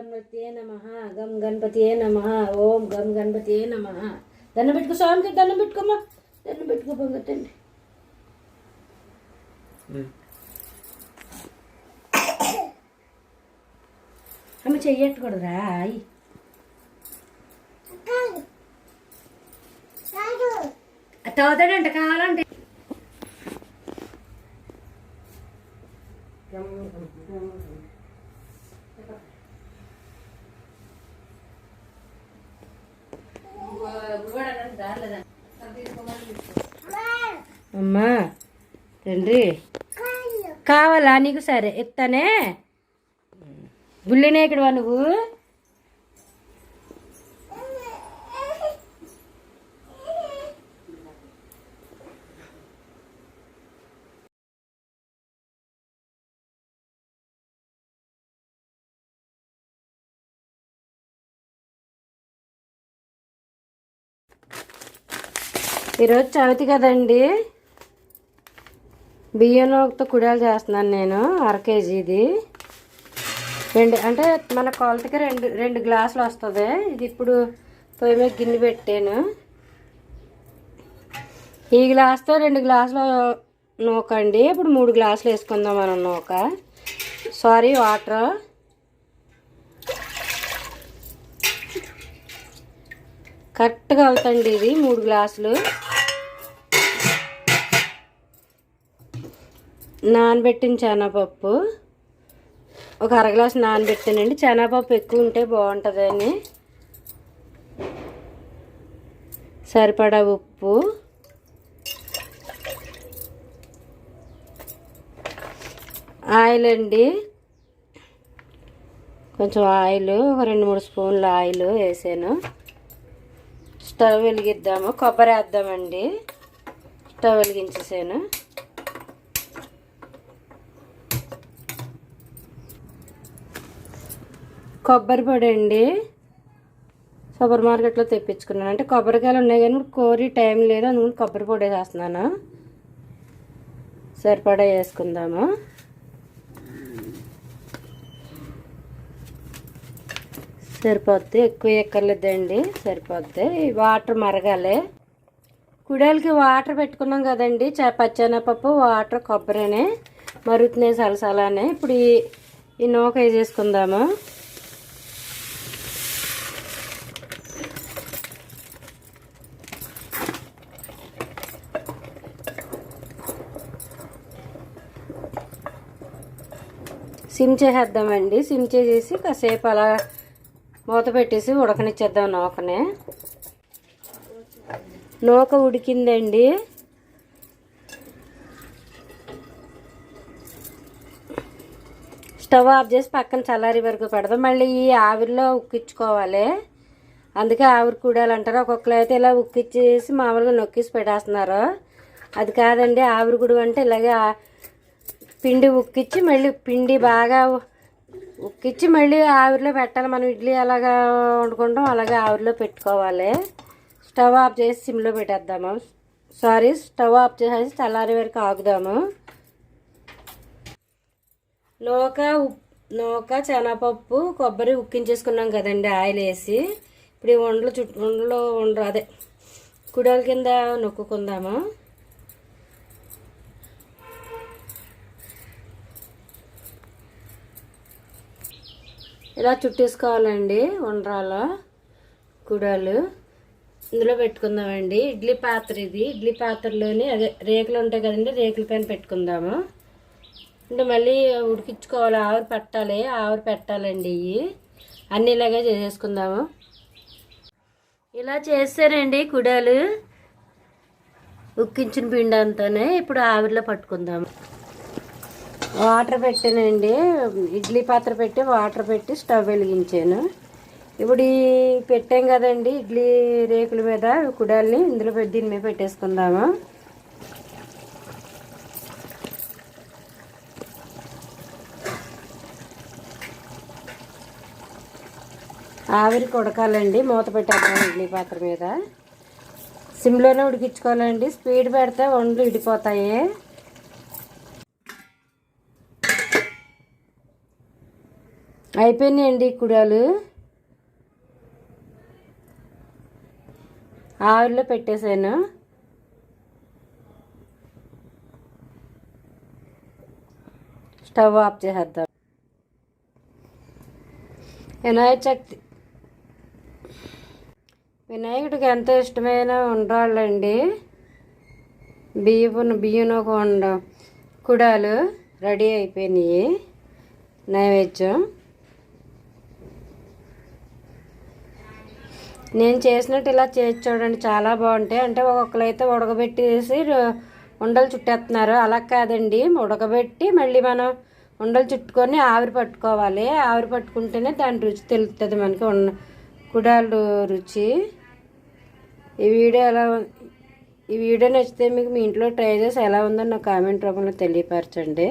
గణపతియే నమ. గం గణపతియే నమ. ఓం గం గణపతియే నమ. దండం పెట్టుకో స్వామికి దండం పెట్టుకోమ్మా. దండం పెట్టుకో పొంగతండి అమ్మ చెయ్యట్టుకూడదురా అయ్యి తోతాడంట కావాలంటే. అమ్మా తండ్రి. కావాలా నీకు సరే? ఎత్తానే. గుళ్ళనే ఇక్కడ నువ్వు. ఈరోజు చవితి కదండి. బియ్యంతో కుడాలు చేస్తున్నాను నేను అర కేజీది. రెండు అంటే మన కొలతకి రెండు రెండు గ్లాసులు వస్తుంది. ఇది ఇప్పుడు పొయ్యి మీద గిన్నె పెట్టాను. ఈ గ్లాస్తో రెండు గ్లాసులు నూకండి. ఇప్పుడు మూడు గ్లాసులు వేసుకుందాం మనం నూక. Sorry water. కరెక్ట్గా అవుతండి ఇది మూడు గ్లాసులు. నానబెట్టిన శనగపప్పు. ఒక అరగ్లాస్ నానబెట్టానండి. శనగపప్పు ఎక్కువ ఉంటే బాగుంటుందని. సరిపడా ఉప్పు. ఆయిల్ అండి. కొంచెం ఆయిల్ ఒక రెండు మూడు స్పూన్ల ఆయిల్ వేసాను. స్టవ్ వెలిగిద్దాము. కొబ్బరి వేద్దామండి. స్టవ్ వెలిగించేసాను. కొబ్బరి పొడి అండి. సూపర్ మార్కెట్లో తెప్పించుకున్నాను. అంటే కొబ్బరికాయలు ఉన్నాయి కానీ ఇప్పుడు కోరి టైం లేదు అందుకని కొబ్బరి పొడి వేసేస్తున్నాను సరిపడా వేసుకుందాము. సరిపోద్ది ఎక్కువ ఎక్కర్లేదండి. సరిపోద్ది. వాటర్ మరగాలి. కుడేలకి వాటర్ పెట్టుకున్నాం కదండి. చ పచ్చెనపప్పు వాటర్ కొబ్బరిని మరుగుతున్నాయి సలసలానే. ఇప్పుడు ఈ ఈ నూక వేసేసుకుందాము. సిమ్ చేసేద్దామండి. సిమ్ చేసేసి కాసేపు అలా మూత పెట్టేసి ఉడకనిచ్చేద్దాం నూకని. నూక ఉడికిందండి. స్టవ్ ఆఫ్ చేసి పక్కన చల్లారి వరకు పెడదాం. మళ్ళీ ఈ ఆవిరిలో ఉక్కించుకోవాలి అందుకే ఆవిరి కూడాలు అంటారు. ఒక్కొక్కరు అయితే ఇలా ఉక్కిచ్చేసి మామూలుగా నొక్కేసి పెట్టేస్తున్నారు. అది కాదండి ఆవిరి గుడి అంటే ఇలాగే పిండి ఉక్కిచ్చి మళ్ళీ పిండి బాగా ఉక్కిచ్చి మళ్ళీ ఆవిరిలో పెట్టాలి. మనం ఇడ్లీ అలాగా వండుకుంటాం అలాగే ఆవిరిలో పెట్టుకోవాలి. స్టవ్ ఆఫ్ చేసి సిమ్లో పెట్టేద్దాము. సారీ స్టవ్ ఆఫ్ చేసేసి తెల్లారి వరకు ఆగుదాము. నూక ఉప్ నూక శనగపప్పు కొబ్బరి ఉక్కించేసుకున్నాం కదండి ఆయిల్ వేసి. ఇప్పుడు ఈ వండలు చుట్టూ వండలో వండరు అదే కుడాల కింద నొక్కుకుందాము. ఇలా చుట్టేసుకోవాలండి ఉండ్రాలు కుడాలు. ఇందులో పెట్టుకుందామండి. ఇడ్లీ పాత్ర ఇది. ఇడ్లీ పాత్రలోని అదే రేకులు ఉంటాయి కదండి రేకుల పైన పెట్టుకుందాము. అంటే మళ్ళీ ఉడికించుకోవాలి. ఆవిరి పెట్టాలి. ఆవిరి పెట్టాలండి ఇవి. అన్నీ ఇలాగే చేసేసుకుందాము. ఇలా చేస్తారండి కుడాలు. ఉక్కించిన పిండి అంతానే. ఇప్పుడు ఆవిరిలో పట్టుకుందాము. వాటర్ పెట్టానండి. ఇడ్లీ పాత్ర పెట్టి వాటర్ పెట్టి స్టవ్ వెలిగించాను. ఇప్పుడు ఈ పెట్టాం కదండి ఇడ్లీ రేకుల మీద కుడాల్ని ఇందులో పెట్టి దీని మీద పెట్టేసుకుందాము. ఆవిరి ఉడకాలండి మూత పెట్టేద్దాం ఇడ్లీ పాత్ర మీద. సిమ్లోనే ఉడికించుకోవాలండి స్పీడ్ పెడితే వండ్లు ఇడిపోతాయి. అయిపోయినాయండి కుడాలు. ఆవిరిలో పెట్టేశాను. స్టవ్ ఆఫ్ చేసేద్దాం. వినాయక చక్తి వినాయకుడికి ఎంతో ఇష్టమైన ఉండ్రాళ్ళండి. బియ్యపు బియ్యం ఒక ఉండ కుడాలు రెడీ అయిపోయినాయి. నైవేద్యం. నేను చేసినట్టు ఇలా చేసి చూడండి చాలా బాగుంటాయి. అంటే ఒక్కొక్కరు అయితే ఉడకబెట్టేసి ఉండలు చుట్టేస్తున్నారు. అలా కాదండి. ఉడకబెట్టి మళ్ళీ మనం ఉండలు చుట్టుకొని ఆవిరి పట్టుకోవాలి. ఆవిరి పట్టుకుంటేనే దాని రుచి తెలుస్తుంది మనకి. ఉన్న కుడాలు రుచి. ఈ వీడియో ఎలా ఈ వీడియో నచ్చితే మీకు మీ ఇంట్లో ట్రై చేసి ఎలా ఉందో నా కామెంట్ రూపంలో తెలియపరచండి.